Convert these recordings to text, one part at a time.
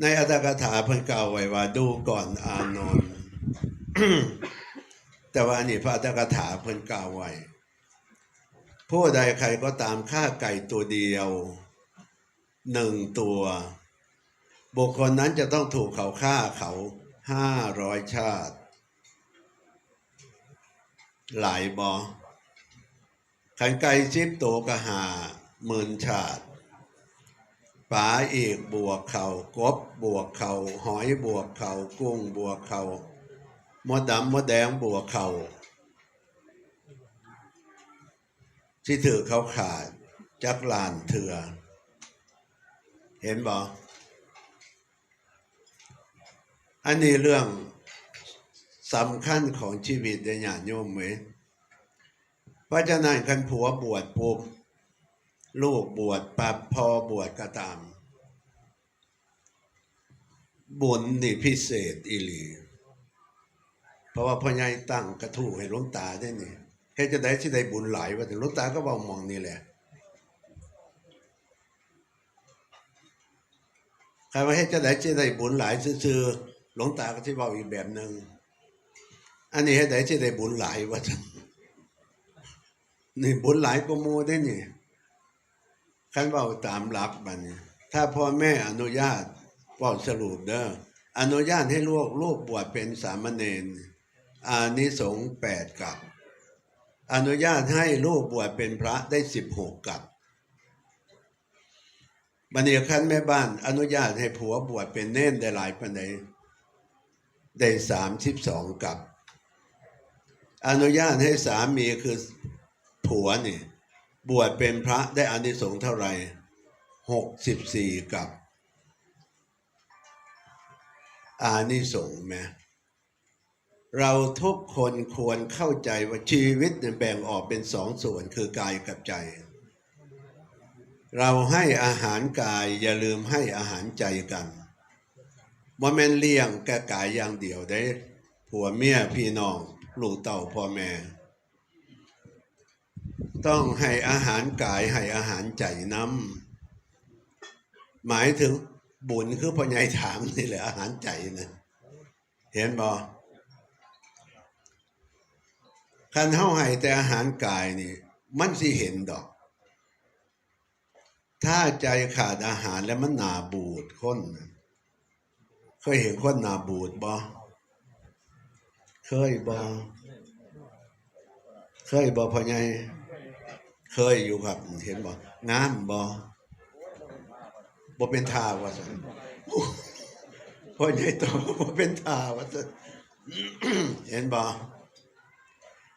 ในอัตถกถาเพิ่นกล่าวไว้ว่าดูก่อนอานนท์แต่ว่านนี้พระอัตถกถาเพิ่นกล่าวไว้ผู้ใดใครก็ตามฆ่าไก่ตัวเดียวหนึ่งตัว บุคคลนั้นจะต้องถูกเขาฆ่าเขาห้าร้อยชาติ หลายบอขันไก่ชิบตัวกะหาหมื่นชาติ ปลาอีกบวกเขากบบวกเขาหอยบวกเขากุ้งบวกเขามดดำมดแดงบวกเขาที่ถือเขาขาดจักลานเถื่อ เห็นบออันนี้เรื่องสำคัญของชีวิตในญาติโยมไหมเพราะฉะนั้นคันผัวบวชปุ๊บ ลูกบวชปับพอบวชก็ตาม บุญนี่พิเศษอีหลี เพราะว่าพ่อใหญ่ตั้งกระทู้ให้หลวงตาได้นี่แค่จะได้ที่ได้บุญหลายว่าแต่หลวงตาก็บอกมองนี่แหละใครว่าให้จะได้จะได้บุญหลายซื่อๆหลวงตาก็ที่บอกอีกแบบหนึ่งอันนี้ให้ได้จะได้บุญหลายว่าจังนี่บุญหลายก็โมได้นี่ คันเว่าตามหลักบันถ้าพ่อแม่อนุญาตเว่าสรุปเด้ออนุญาตให้ลูกลูกบวชเป็นสามเณรอานิสงส์แปดกับ อนุญาตให้ลูกบวชเป็นพระได้สิบหกกับบันเดียขั้นแม่บ้าน อนุญาตให้ผัวบวชเป็นเน่นได้หลายปันใดได้สามสิบสองกับ อนุญาตให้สามีคือผัวเนี่ย บวชเป็นพระได้อานิสงส์เท่าไหร่หกสิบสี่กับ อานิสงส์แม้เราทุกคนควรเข้าใจว่าชีวิตแบ่งออกเป็นสองส่วนคือกายกับใจ เราให้อาหารกายอย่าลืมให้อาหารใจกันว่าแม่นเลี้ยงแก่กายอย่างเดียวได้ผัวเมียพี่น้องลูกเต่าพ่อแม่ ต้องให้อาหารกายให้อาหารใจน้ำหมายถึงบุญคือพ่อใหญ่ถามนี่แหละอาหารใจนะเห็นบ่คันเฮาให้แต่อาหารกายนี่ มันสิเห็นดอก ถ้าใจขาดอาหารแล้วมันหนาบูดคนน่ะเคยเห็นคนหนาบูดบ่เคยบ่เคยบ่พ่อใหญ่ เคยอยู่ครับเห็นบ่งามบ่บ่เป็นทาว่าซั่นพ่อใหญ่โตบ่เป็นทาว่าซั่นเห็นบ่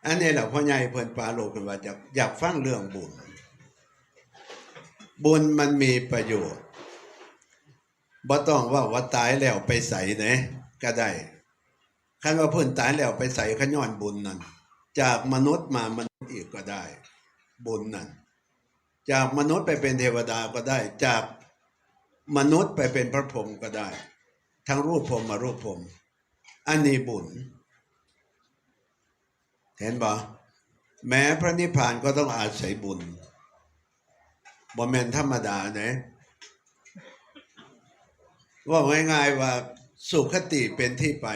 อันนี้แหละพ่อใหญ่เพิ่นปาโลกกันว่าอยากอยากฟังเรื่องบุญ บุญมันมีประโยชน์บ่ต้องว่าว่าตายแล้วไปใส่ไหนก็ได้คันว่าเพิ่นตายแล้วไปใส่ขย้อนบุญนั่นจากมนุษย์มามนุษย์อีกก็ได้ บุญนั่นจากมนุษย์ไปเป็นเทวดาก็ได้ จากมนุษย์ไปเป็นพระพรหมก็ได้ ทั้งรูปพรหมมารูปพรหมอันนี้บุญ เห็นบ่แม้พระนิพพานก็ต้องอาศัยบุญบ่แมนธรรมดาเนะว่าง่ายๆว่าสุขติเป็นที่ไป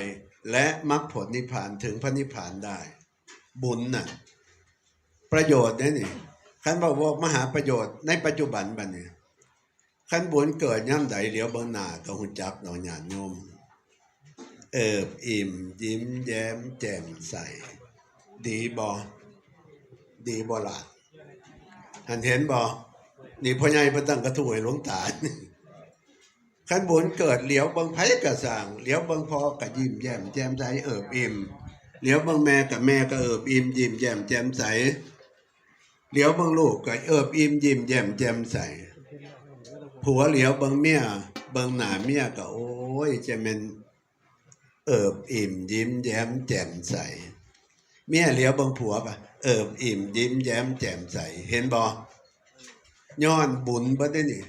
และมรรคผลนิพพานถึงพระนิพพานได้ บุญน่ะ ประโยชน์เนี่ยนี่ขันบอกว่ามหาประโยชน์ในปัจจุบันบัดนี้ขันบุญเกิดย่ำใดเหลียวเบางหน้าก็หุ่นจักดอกหยาดโยมเอิบอิ่มยิ้มแย้มแจ่มใส ดีบอดีบอละหันเห็นบอนี่พ่อใหญ่ประตั้งกระถูให้หลวงตาขันบุญเกิดเหลียวเบางไผกระสร้างเหลียวเบางพอกระยิ้มแย้มแจ่มใสเอิบอิ่มเหลียวเบางแม่กับแม่ก็เอิบอิ่มยิ้มแย้มแจ่มใส เหลียวบางลูกก็เอิบอิ่มยิ้มแย้มแจ่มใสผัวเหลียวบางเมียบางหนาเมียก็โอ้ยจะเป็นเอิบอิ่มยิ้มแย้มแจ่มใสเมียเหลียวบางผัวปะเอิบอิ่มยิ้มแย้มแจ่มใสเห็นบ่ย้อนบุญบ่ได้นี่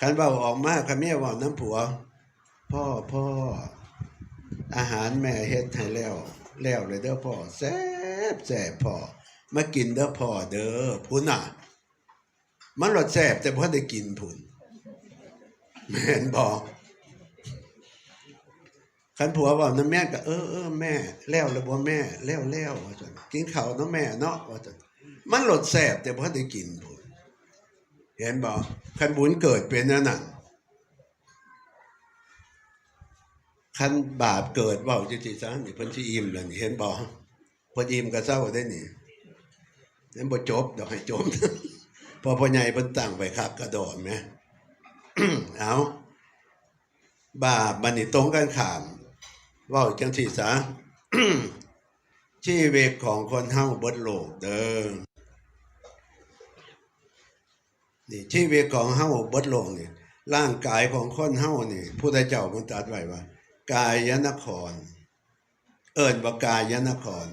คันเบาออกมาคันเมียว่าน้ำผัว พ่อพ่ออาหารแม่เฮ็ดให้แล้ว แล้วเลยเด้อพ่อแซ่บแซ่บพ่อ มากินเด้อพ่อเด้อพุ่นน่ะ มันรสแซ่บแต่พ่อได้กินพุ่นแม่นบ่คันผัวบอกน้ำแม่ก็เออเออแม่ แล้วแล้วบ่แม่ แล้วแล้วว่าซั่นกินข้าวเน้ำแม่เนาะว่าซั่นมันหลดแสบแต่บ่อได้กินพุ่นเห็นบ่คันบุญเกิดเป็นนั่นน่ะคันบาปเกิดเว้าจังซี่ซะนี่เพิ่นสิอิ่มแล้วนี่เห็นบ่เพิ่นอิ่มก็เศร้าได้นี่ นั่นบ่จบดอกให้จบพอพ่อใหญ่เพิ่นตั้งไว้ครับกระโดดแหมเอาบาปบันนี่ตรงกันขามว่าจังสีสาชีวิตของคนเฮาเบิดโลกเด้อนี่ชีวิตของเฮาเบิดโลกนี่ร่างกายของคนเฮานี่ผู้ใดเจ้ามันตรัสไว้ว่า กายยนคร เอิ้นว่ากายนคร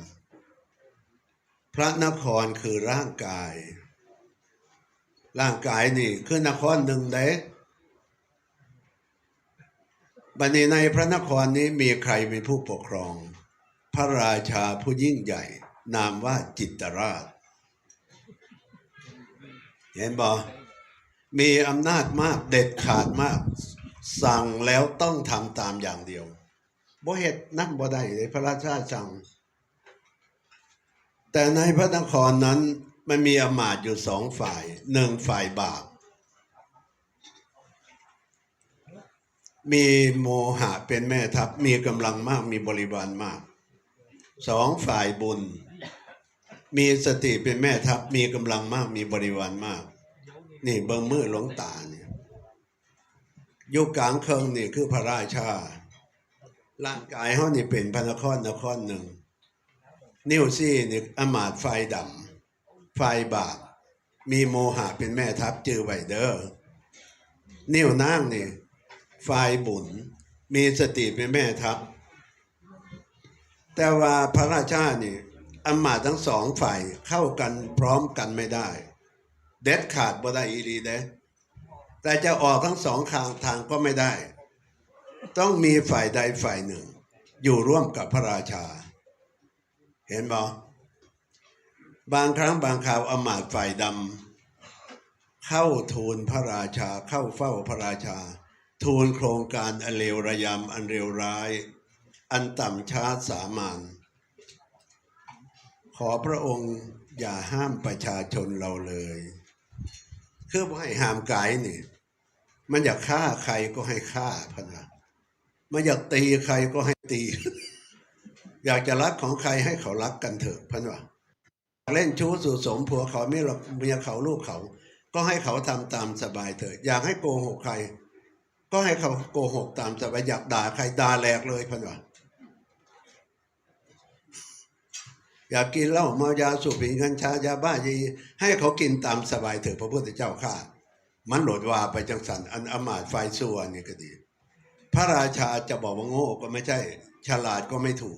พระนครคือร่างกาย ร่างกายนี่คือนครหนึ่งเด้บัดนี้ในพระนครนี้มีใครเป็นผู้ปกครอง พระราชาผู้ยิ่งใหญ่ นามว่าจิตรราช เห็นบ่มีอำนาจมากเด็ดขาดมาก สั่งแล้วต้องทำตามอย่างเดียวบ่เฮ็ดนักบ่ได้เลยพระราชาสั่ง แต่ในพระนครนั้นมันมีอมาตย์อยู่สองฝ่ายหนึ่งฝ่ายบาป มีโมหะเป็นแม่ทัพมีกำลังมากมีบริวารมากสองฝ่ายบุญ มีสติเป็นแม่ทัพมีกำลังมากมีบริวารมาก นี่เบิ้งมือหลวงตาเนี่ยยุคกลางเคิงนี่คือพระราชาร่างกายเขานี่เป็นพระนครนครหนึ่ง นิ้วซี่นี่อมาตไฟดำไฟบาปมีโมหะเป็นแม่ทัพจือไวเดอร์นิ้วนางนี่ฝ่ายบุญมีสติเป็นแม่ทัพ แต่ว่าพระราชานี่อมาตทั้งสองฝ่ายเข้ากันพร้อมกันไม่ได้ เด็ดขาดบ่ได้อีหลีเด้แต่จะออกทั้งสองทางทางก็ไม่ได้ ต้องมีฝ่ายใดฝ่ายหนึ่ง อยู่ร่วมกับพระราชา เห็นบ่บางครั้งบางคราวอมาตย์ฝ่ายดำเข้าทูลพระราชาเข้าเฝ้าพระราชา ทูลโครงการอันเลวระยำอันเร็วร้าย อันต่ำช้าสามานขอพระองค์อย่าห้ามประชาชนเราเลย คือบ่ให้ห้ามกายนี่ มันอยากฆ่าใครก็ให้ฆ่าพนะมันอยากตีใครก็ให้ตี อยากจะรักของใครให้เขารักกันเถอะพันว่าเล่นชู้สู่สมผัวเขาไม่หรอกเมียเขาลูกเขา ก็ให้เขาทำตามสบายเถอะ อยากให้โกหกใคร ก็ให้เขาโกหกตามสบายอยากด่าใครด่าแหลกเลยพันว่าอยากกินเหล้าเมายาสูบผิงกัญชายาบ้ายีให้เขากินตามสบายเถอะพระพุทธเจ้าข้ามันโหลดว่าไปจังสันอันอมาตไฟส่วนนี่ก็ดี พระราชาจะบอกว่าโง่ก็ไม่ใช่ ฉลาดก็ไม่ถูก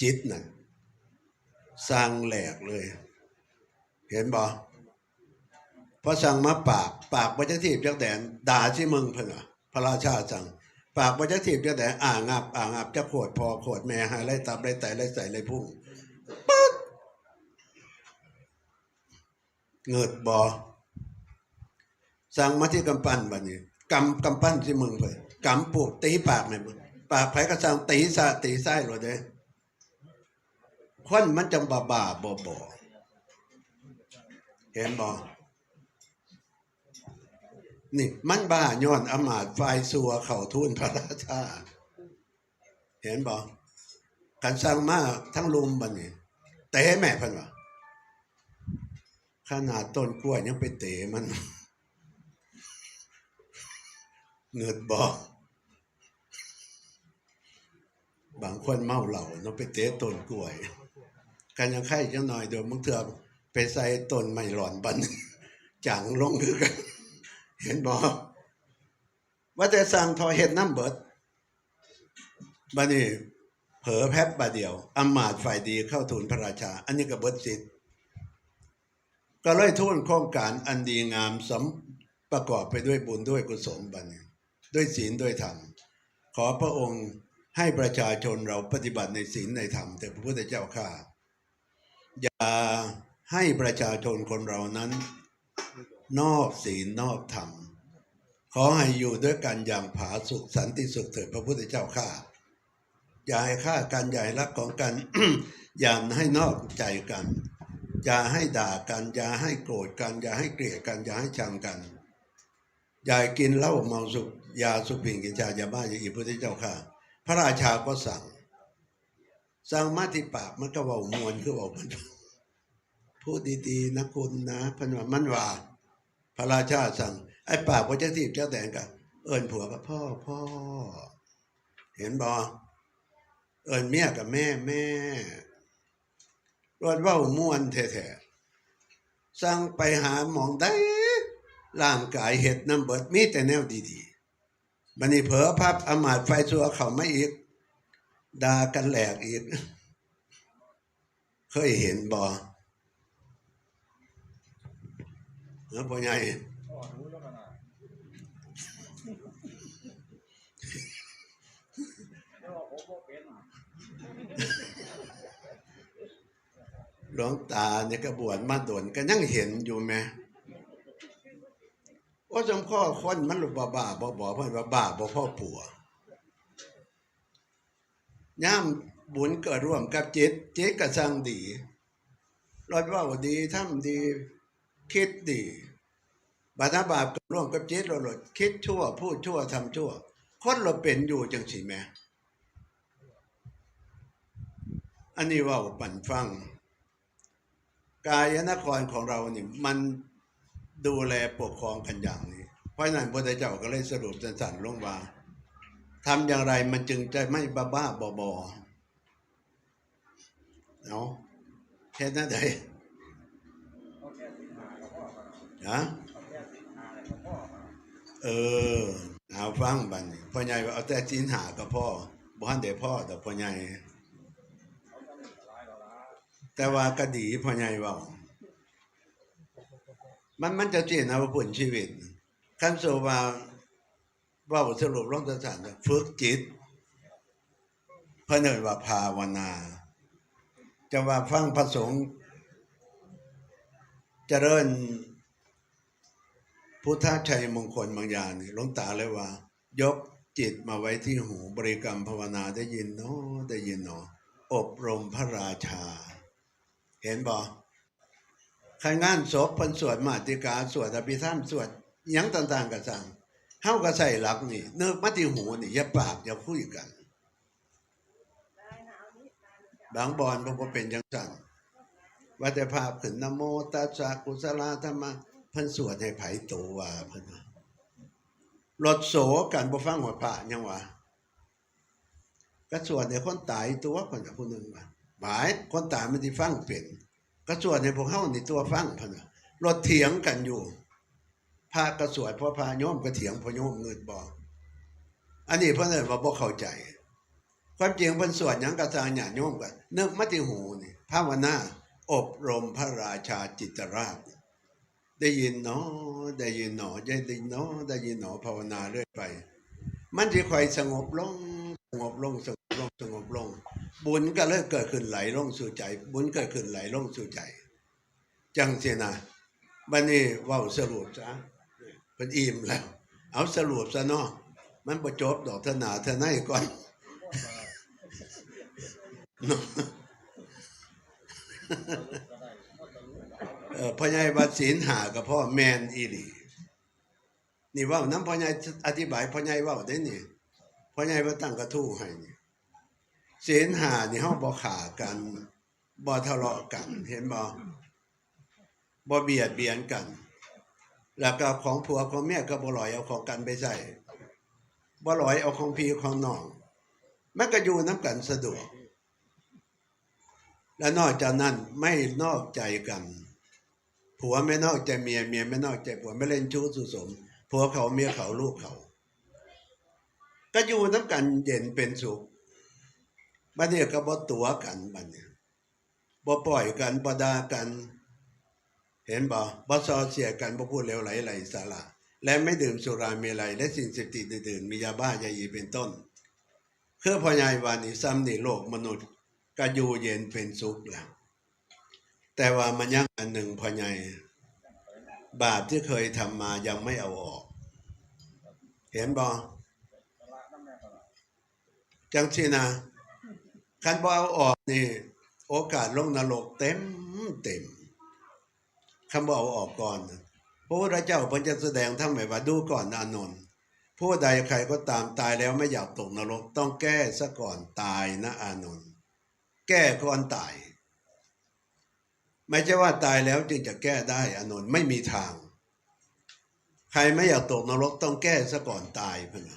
จิตนั่นสร้างแหลกเลย เห็นบ่พอสั่งมาปากปากประจักทีบจักแดนด่าที่มึงเพิ่นว่ะพระราชาสั่งปากประจักทีบจักแดนอ่างับอ่างับจะโขดพอโขดแม่หายไลตับไล่ไตไล่ใส่ไล่พุ่งปึ๊ดเงิดบ่สั่งมาที่กำปั้นบัดนี้กำกำปั้นที่มึงเพิ่นกำปูกตีปากเนี่ยมึงปากไผก็สั่งตีซะตีไส้โลดเด้ คนมันจังบาบาบอบอเห็นบอนี่มันบ้าย้อนอมาตย์ฝ่ายสัวเข่าทุนพระราชา เห็นบอกันสร้างมาทั้งลุมบันนี่เตะแม่พันวะขนาดต้นกล้วยยังไปเตะมันเงืดบอบางคนเมาเหล่าเนาะไปเตะต้นกล้วย กันยังไข่จังหน่อยเดี๋ยวมึงเถื่อไปใส่ต้นไม่หลอนบันจังลงคือกัน เห็นบ่ว่าแต่สั่งทอเห็ดน้ำเบิดบัดนี้เผลอแพบบัดเดียวอำมาตฝ่ายดีเข้าทูลพระราชา อันนี้ก็เบิดสิทธิ์ก็เลยทูลโครงการอันดีงามสมประกอบไปด้วยบุญด้วยกุศลบัดนี้ด้วยศีลด้วยธรรม ขอพระองค์ให้ประชาชนเราปฏิบัติในศีลในธรรมแต่พระพุทธเจ้าข้า อย่าให้ประชาชนคนเรานั้น นอกศีลนอกธรรม ขอให้อยู่ด้วยกันอย่างผาสุขสันติสุขเถิดพระพุทธเจ้าข้าอย่าให้ฆ่ากันอย่าให้รักของกันอย่าให้นอกใจกัน อย่าให้ด่ากัน อย่าให้โกรธกัน อย่าให้เกลียดกัน อย่าให้ชังกัน อย่ากินเหล้าเมาสุกยาสุปิงกินชายาบ้าอย่าอีพุทธเจ้าค่ะพระราชาก็สั่ง สั่งมาที่ปากมันก็เว่ามวนคือเว่ามันพูดดีๆนะคุณนะพันว่ามันว่า พระราชาสั่งไอ้ปากพระเจ้าทีบเจ้าแดงกันเอิญผัวกับพ่อพ่อ เห็นบอเอิญเมียกับแม่แม่รอดว้ามวนแท้ๆสั่งไปหาหมองได้ร่างกายเห็ดน้ำเบิดมีแต่แนวดีๆบันนี้เผลอพับอมาตไฟสัวเขาไม่อีก ด่ากันแหลกอีก เคยเห็นบอเออพ่อใหญ่พ่อรู้แล้วกันนะแล้วบอกผมบอกเป็นอะหลวงตาเนี่ยก็บวชมาโดนก็ยังเห็นอยู่ไหมว่าจำข้อคนมันหลุบบ้าบ่บ่เพิ่นว่าบาบ่พ่อปัว ย่ามบุญเกิดร่วมกับจิต จิตก็สร้างดีรอดเว่าดีทำดี คิดดีบาปบาปเกิดร่วมกับจิตเราหลดคิดชั่ว พูดชั่วทำชั่ว คนเราเป็นอยู่จังสิแม่อันนี้ว่าปั่นฟัง กายนครของเราเนี่ยมันดูแลปกครองกันอย่างนี้ เพราะฉะนั้นพระเจ้าก็เลยสรุปสั้นๆลงว่า ทำอย่างไรมันจึงจะไม่บ้าบ้าๆบอบอๆเอาเห็นนั่นไดเขาแค่สิงหากับพ่อกันนะเขาแค่สิงหาอะไรกับพ่อกันเออเอาฟังบัดนพ่อใหญ่ว่าเอาแต่จีนหากับพ่อบ้านเดี๋ยวพ่อแต่พ่อใหญ่เขาจะไม่สลายหรอกละแต่ว่าก็ดีพ่อใหญ่เว่ามันมันจะเจียนเอาผลชีวิตขั้นโซว่าเว่าสรุปลงสั้นๆฝึกจิตเพื่อเนินว่าภาวนาจะว่าฟังพระสงฆ์เจริญพุทธชัยมงคลบางอย่างนี่หลวงตาเลยว่า ยกจิตมาไว้ที่หูบริกรรมภาวนาได้ยินเนาะได้ยินเนาะอบรมพระราชา เห็นบ่ใครงานศพพันสวดมาติกาสวดอภิธรรมสวดยังต่าง ๆกันสั่ง เฮาก็ใส่หลักนี่เนิกมาที่หูนี่อย่าปากอย่าคุยกันบางบอนพบ่เป็นจังสั่นว่าแต่ภาพขึ้นนะโมตัสสะกุศลธรรมะเพิ่นสวดให้ไผโตว่าเพิ่นว่าลดโสกันบ่ฟังหัวพระยังว่าก็สวดให้คนตายตัวเพิ่นน่ะผู้หนึงว่าหมายคนตายมันสิฟังเป็นก็สวดให้พวกเฮานี่ตัวฟังเพิ่นน่ะรถเถียงกันอยู่ พระก็สวดเพราะพระโยมก็เถียงพระโยมเงินบ่อันนี้เพิ่นเอิ้นว่าบ่เข้าใจ ความจริงเพิ่นสวดยังกระสางญาโยมกันนึกมาที่หูนี่ภาวนาอบรมพระราชาจิตรราช ได้ยินเนาะได้ยินเนาะได้ยินเนาะได้ยินเนาะภาวนาเรื่อยไป มันจะค่อยสงบลงสงบลงสงบลงสงบลง บุญก็เริ่มเกิดขึ้นไหลลงสู่ใจ บุญเกิดขึ้นไหลลงสู่ใจ จังเสียนะบัดนี้ว้าสรุปซะ เป็นอิ่มแล้ว เอาสรุปซะเนาะมันบ่จบดอกเถาหนาเถาไหนก่อนก็ได้พ่อจะรู้แล้วเออพ่อใหญ่ว่าศีลหากับพ่อแมนอีหลีนี่เว่าน้ำพ่อใหญ่อธิบายพ่อใหญ่เว่าได้นี่พ่อใหญ่ว่าตั้งกระทู้ให้นี่ศีลหานี่เฮาบ่ขากันบ่ทะเลาะกัน เห็นบ่บ่เบียดเบียนกัน แล้วก็ของผัวของเมียก็บ่ลอยเอาของกันไปใส่บ่ลอยเอาของพี่ของน้องมันก็อยู่น้ำกันสะดวก และนอกจากนั้นไม่นอกใจกัน ผัวไม่นอกใจเมียเมียไม่นอกใจผัวไม่เล่นชู้สุสมผัวเขาเมียเขาลูกเขา ก็อยู่น้ำกันเย็นเป็นสุขบัดนี้ก็บ่ตัวกันบัดนี้บ่ปล่อยกันบ่ด่ากัน เห็นบ่บ่ซอเสียกันบ่พูดเลวไหลไหลสาระและไม่ดื่มสุราเมลัยและสิ่งเสพติดอื่นๆมียาบ้ายาอีเป็นต้นเคือพ่อใหญ่วานี่ซ้ำนี่โลกมนุษย์ก็อยู่เย็นเป็นสุขแล้วแต่ว่ามันยังอันหนึ่งพอใหญ่บาปที่เคยทำมายังไม่เอาออก เห็นบ่จังสินะคันบ่เอาออกนี่ โอกาสลงนรกเต็มเต็ม คำบ่าเอาออกก่อนพระพุทธเจ้าเพิ่นจะแสดงทั้งหมายว่าดูก่อนอานนท์ผู้ใดใครก็ตามตายแล้วไม่อยากตกนรก ต้องแก้ซะก่อนตายนะอานนท์แก้ก่อนตาย ไม่ใช่ว่าตายแล้วจึงจะแก้ได้อานนท์ไม่มีทาง ใครไม่อยากตกนรกต้องแก้ซะก่อนตายเพื่อน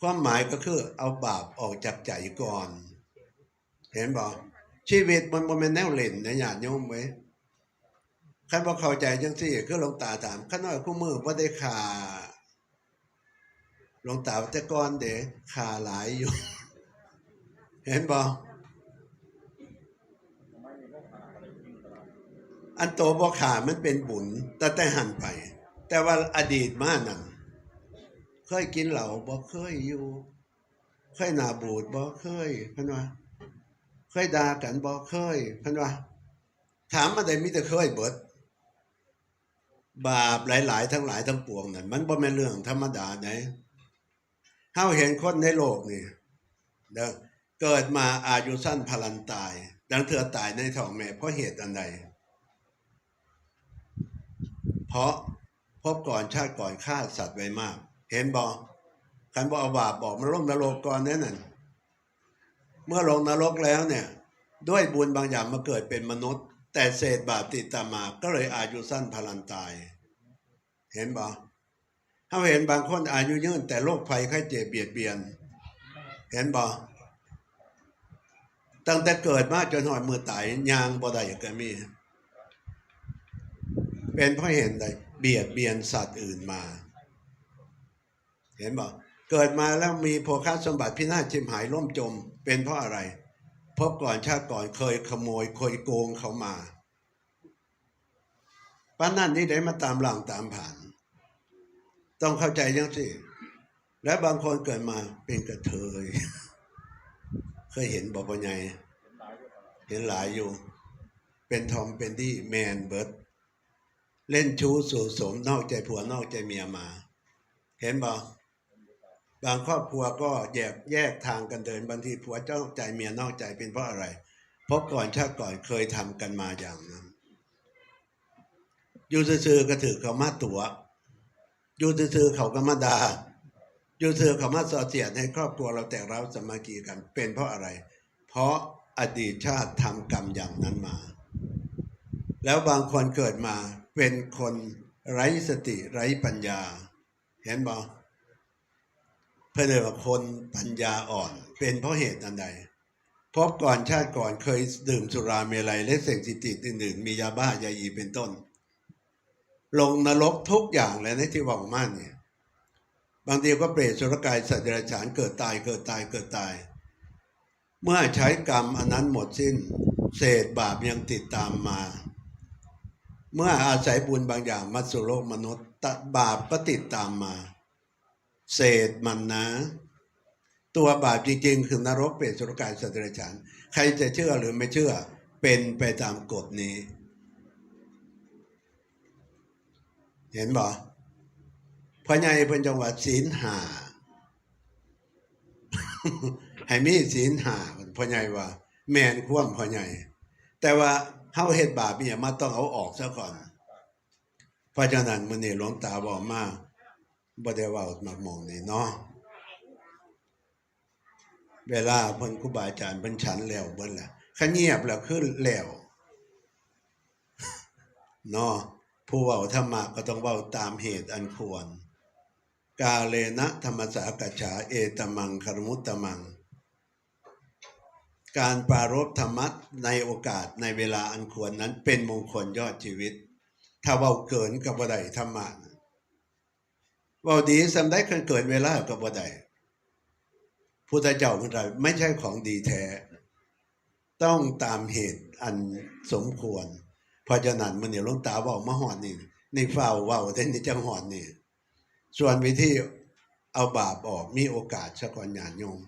ความหมายก็คือเอาบาปออกจากใจก่อน เห็นบอกชีวิตมันบ่แมันแนวเล่นนะญาติโยมเว้ คันบ่เข้าใจจังซี่คือหลวงตาถามข้าน้อยคู่มือบ่ได้ขาหลวงตาแต่ก่อนเด้ขาหลายอยู่ เห็นบ่ทำไมมีพวอันโตบ่ขามันเป็นบุญแต่แต่หันไป แต่ว่าอดีตมานั่นเคยกินเหล้าบ่เคยอยู่ เคยหนาบูดบ่เคยพิ่นว่าเคยด่ากันบ่เคยพิ่นว่าถามมาได้มีแต่เคยเบิด บาปหลาย ๆ ทั้งหลายทั้งปวงนั่นมันบ่แม่นเรื่องธรรมดาไหนเฮาเห็นคนในโลกนี่เด้อเกิดมาอายุสั้นพลันตาย ดังเธอตายในท้องแม่เพราะเหตุอันใด เพราะพบก่อนชาติก่อนฆ่าสัตว์ไว้มาก เห็นบอกคันบอเอาบาปบอกมันลงนรกก่อนแน่นั่นเมื่อลงนรกแล้วเนี่ย ด้วยบุญบางอย่างมาเกิดเป็นมนุษย์ แต่เศษบาปติดตามมาก็เลยอายุสั้นพลันตาย เห็นบอถ้าเห็นบางคนอายุยืนแต่โรคภัยไข้เจ็บเบียดเบียน เห็นบอตั้งแต่เกิดมาจนหอดมือตายยางบ่ได้ก็มี เป็นเพราะเห็นใดเบียดเบียนสัตว์อื่นมา เห็นบอกเกิดมาแล้วมีโภคาสมบัติพินาศชิมหายล่มจม เป็นเพราะอะไร พบก่อนชาติก่อนเคยขโมยเคยโกงเขามาป้านั่นนี่ได้มาตามหลังตามผ่าน ต้องเข้าใจยังสิ และบางคนเกิดมาเป็นกระเทย เคยเห็นบอกว่าไงเห็นหลายอยู่เห็นหลายอยู่เป็นทอมเป็นดี้แมนเบิร์ดเล่นชู้สู่สมนอกใจผัวนอกใจเมียมา เห็นบ่ บางครอบครัวก็แยกแยกทางกันเดินบางทีผัวเจ้าใจเมียนอกใจเป็นเพราะอะไร เพราะก่อนชาติก่อนเคยทำกันมาอย่างนั้น อยู่ซื่อๆก็ถือเขามาตัว อยู่ซื่อๆเขาก็มาดา่าอยู่ซื่อเขามาสอเสียดให้ครอบครัวเราแตกเราสมัคคีกันเป็นเพราะอะไร เพราะอดีตชาติทำกรรมอย่างนั้นมา แล้วบางคนเกิดมาเป็นคนไร้สติไร้ปัญญา เห็นบ่ พื่อเรียกว่าคนปัญญาอ่อน เป็นเพราะเหตุอันใดพบก่อนชาติก่อนเคยดื่มสุราเมลัยและเสพติดติดอื่นๆมียาบ้ายาอีเป็นต้น ลงนรกทุกอย่างเลยนะที่ว่ามาเนี่ยบางทีก็เปรตสุรกายสัตว์เดรัจฉานเกิดตายเกิดตายเกิดตาย เมื่อใช้กรรมอันนั้นหมดสิ้น เศษบาปยังติดตามมา เมื่ออาศัยบุญบางอย่างมาสู่โลกมนุษย์บาปก็ติดตามมา เศษมันนะ ตัวบาปจริงๆ คือนรกเปรตสุรกายสัตว์เดรัจฉานใครจะเชื่อหรือไม่เชื่อเป็นไปตามกฎนี้ เห็นบ่พ่อใหญ่เพิ่นจังหวัดศีลหาให้มีศีลหาพ่อใหญ่ว่า แมนควมพ่อใหญ่ แต่ว่าเฮาเฮ็ดบาปเนี่ยมาต้องเอาออกซะก่อน เพราะฉะนั้นมื้อนี้หลวงตาบอกมา บ่ได้เว้ามักมองนี่เนาะเวลาเพิ่นครูบาอาจารย์เพิ่นฉันแล้วเบิ่นล่ะคันเงียบแล้วคือแล้วเนาะผู้เว้าธรรมะก็ต้องเว้าตามเหตุอันควร กาเลนะธรรมสากัจฉาเอตมังคารมุตตมัง การปรารบธรรมะในโอกาสในเวลาอันควรนั้นเป็นมงคลยอดชีวิต ถ้าเว้าเกินกับบ่ได้ธรรมะนะ ว้าดีสำได้คันเกินเวลากับบ่ได้พุทธเจ้าของเราไม่ใช่ของดีแท้ ต้องตามเหตุอันสมควรเพราะฉะนั้นมันเนี่ยลงตาเว่ามาหอดนี่ในเฝ้าเว่าแต่ในจังหอดนี่ส่วนวิธีเอาบาปออกมีโอกาสชะก่อนญาณโยม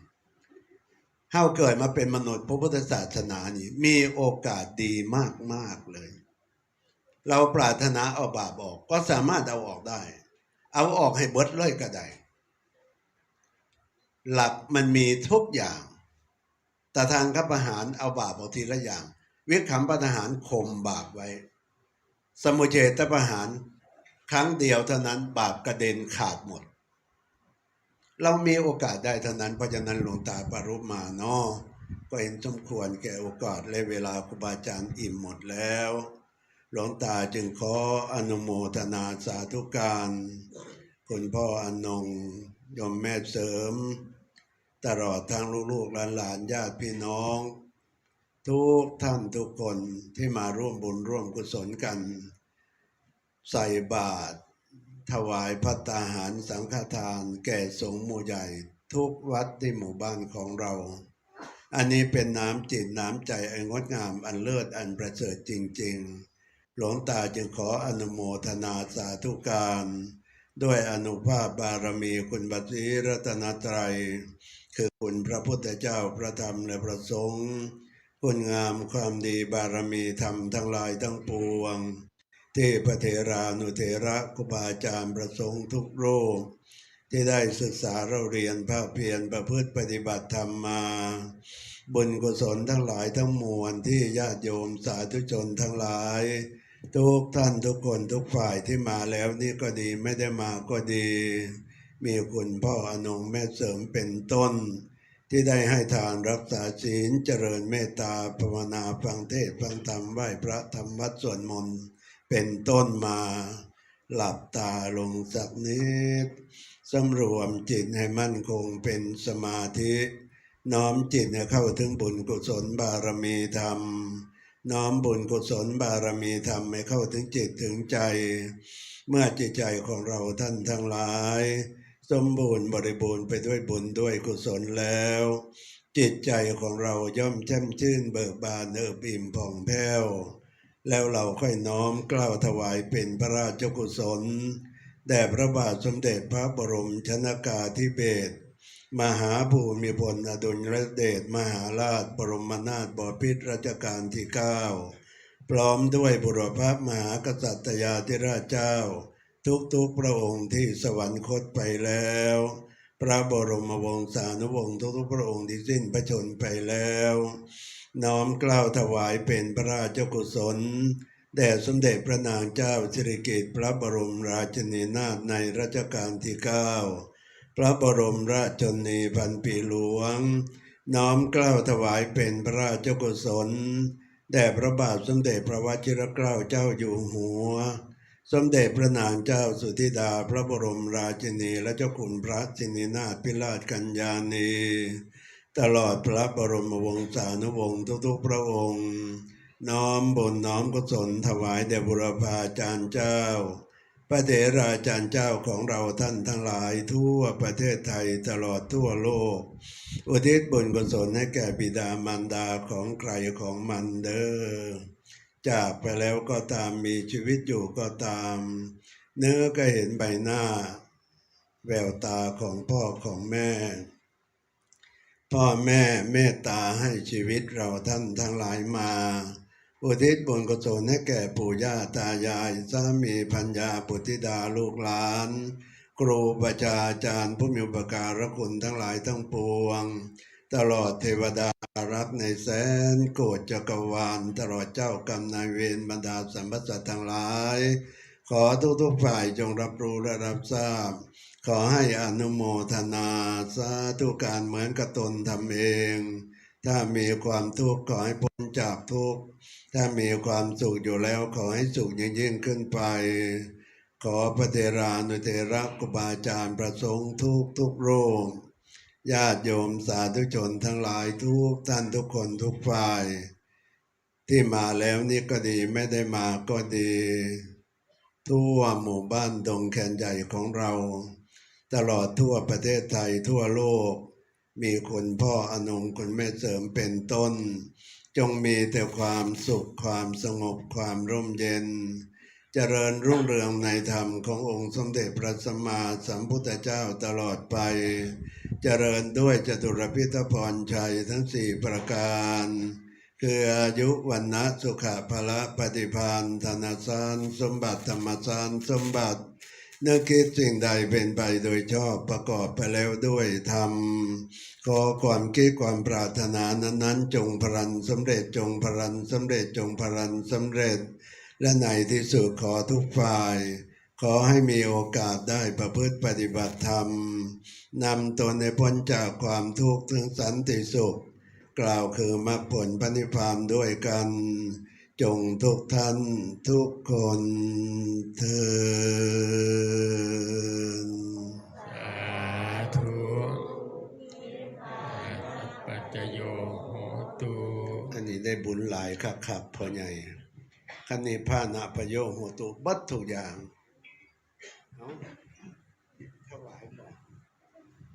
เฮาเกิดมาเป็นมนุษย์พระพุทธศาสนานี่มีโอกาสดีมากๆเลย เราปรารถนาเอาบาปออกก็สามารถเอาออกได้ เอาออกให้เบิดเลยก็ได้ หลักมันมีทุกอย่าง แต่ทางกับประหารเอาบาปเอาทีละอย่าง วิคขำประหารข่มบาปไว้ สมุเฉตประหารครั้งเดียวเท่านั้นบาปกระเด็นขาดหมด เรามีโอกาสได้เท่านั้นเพราะฉะนั้นหลวงตาปรุมาเนาะก็เห็นสมควรแก่โอกาสและเวลาครูบาอาจารย์อิ่มหมดแล้ว หลวงตาจึงขออนุโมทนาสาธุการ คุณพ่ออนงยมแม่เสริม ตลอดทางลูกๆหลานๆญาติพี่น้อง ทุกท่านทุกคนที่มาร่วมบุญร่วมกุศลกัน ใส่บาตรถวายพัตตาหารสังฆทานแก่สงฆ์หมู่ใหญ่ ทุกวัดที่หมู่บ้านของเรา อันนี้เป็นน้ำจิตน้ำใจอันงดงามอันเลิศอันประเสริฐจริง ๆ หลวงตาจึงขออนุโมทนาสาธุการ ด้วยอนุภาพบารมีคุณบัตรีรัตนตรัย คือคุณพระพุทธเจ้าพระธรรมและพระสงฆ์คุณงามความดีบารมีธรรมทั้งหลายทั้งปวง ที่พระเถรานุเถระครูบาอาจารย์ประสงค์ทุกโรูปที่ได้ศึกษาเราเรียนภาคเพียรประพฤติปฏิบัติธรรมมา บุญกุศลทั้งหลายทั้งมวลที่ญาติโยมสาธุชนทั้งหลาย ทุกท่านทุกคนทุกฝ่ายที่มาแล้วนี่ก็ดีไม่ได้มาก็ดี มีคุณพ่ออนงแม่เสริมเป็นต้น ที่ได้ให้ทานรักษาศีลเจริญเมตตาภาวนาฟังเทศฟังธรรมไหว้พระธรรมวัดสวดมนต์เป็นต้นมาหลับตาลงสักนิดสำรวมจิตให้มั่นคงเป็นสมาธิ น้อมจิตเข้าถึงบุญกุศลบารมีธรรม น้อมบุญกุศลบารมีธรรมให้เข้าถึงจิตถึงใจ เมื่อจิตใจของเราท่านทั้งหลาย สมบูรณ์บริบูรณ์ไปด้วยบุญด้วยกุศลแล้ว จิตใจของเราย่อมแจ่มชื่นเบิกบานเอิบอิ่มผ่องแผ้วแล้วเราค่อยน้อมกล้าวถวายเป็นพระราชกุศลแด่พระบาทสมเด็จพระบรมชนากาธิเบศร มหาภูมิพลอดุลยเดชมหาราชบรมนาถบพิตรรัชกาลที่เก้าพร้อมด้วยบุรพมหากษัตริยาธิราชเจ้า ทุกๆพระองค์ที่สวรรคตไปแล้ว พระบรมวงศานุวงศ์ทุกๆพระองค์ที่สิ้นพระชนไปแล้ว น้อมกล้าวถวายเป็นพระราชกุศลแด่สมเด็จพระนางเจ้าสิริกิติ์พระบรมราชินีนาถในรัชกาลที่เก้า พระบรมราชชนนีพันปีหลวง น้อมเกล้าถวายเป็นพระราชกุศลแด่พระบาทสมเด็จพระวชิรเกล้าเจ้าอยู่หัว สมเด็จพระนางเจ้าสุธิดาพระบรมราชินีและเจ้าคุณพระสินีนาถพิราชกัญญาณีตลอดพระบรมวงศานุวงศ์ทุกๆพระองค์ น้อมบุญน้อมกุศลถวายแด่บุรพาจารย์เจ้า พระเถราจารย์เจ้าของเราท่านทั้งหลายทั่วประเทศไทยตลอดทั่วโลก อุทิศบุญกุศลให้แก่บิดามารดาของใครของมันเด้อจากไปแล้วก็ตามมีชีวิตอยู่ก็ตาม เนื้อก็เห็นใบหน้า แววตาของพ่อของแม่ พ่อแม่เมตตาให้ชีวิตเราท่านทั้งหลายมา อุทิศบุญกุศลให้แก่ปู่ย่าตายายสามีพัญญาปุติดาลูกหลาน ครูบาอาจารย์ผู้มีอุปการะคุณทั้งหลายทั้งปวง ตลอดเทวดารักในแสนโกฏจักรวาล ตลอดเจ้ากรรมนายเวรบรรดาสัมปสัตว์ทั้งหลาย ขอทุกๆฝ่ายจงรับรู้และรับทราบ ขอให้อนุโมทนาสาธุการเหมือนกับตนทำเอง ถ้ามีความทุกข์ขอให้พ้นจากทุกข์ ถ้ามีความสุขอยู่แล้วขอให้สุขยิ่งยิ่งขึ้นไป ขอพระเทรานุเทระกุบาอาจารย์ประสงค์ทุกทุกๆรูปญาติโยมสาธุชนทั้งหลายทุกท่านทุกคนทุกฝ่าย ที่มาแล้วนี่ก็ดีไม่ได้มาก็ดี ทั่วหมู่บ้านดงแคนใหญ่ของเรา ตลอดทั่วประเทศไทยทั่วโลก มีคุณพ่ออนงคุณแม่เสริมเป็นต้น จงมีแต่ความสุขความสงบความร่มเย็น เจริญรุ่งเรืองในธรรมขององค์สมเด็จพระสัมมาสัมพุทธเจ้าตลอดไป เจริญด้วยจตุรพิธพรชัยทั้งสี่ประการ คืออายุวันนะสุขะพละปฏิพานธนสารสมบัติธรรมสารสมบัติ นึกคิดสิ่งใดเป็นไปโดยชอบประกอบไปแล้วด้วยธรรมขอความคิดความปรารถนานั้นๆ จงพลันสำเร็จจงพลันสำเร็จจงพลันสำเร็จ และในที่สุดขอทุกฝ่าย ขอให้มีโอกาสได้ประพฤติปฏิบัติธรรมนำตนในพ้นจากความทุกข์ถึงสันติสุข กล่าวคือมรรคผลพระนิพพานด้วยกัน จงทุกท่านทุกคนเถิดสาธุปัจจโยโหตุอันนี้ได้บุญหลายครับครับพ่อใหญ่คันนี้พานะประโยชน์หัวตุบัดทุกอย่างเอา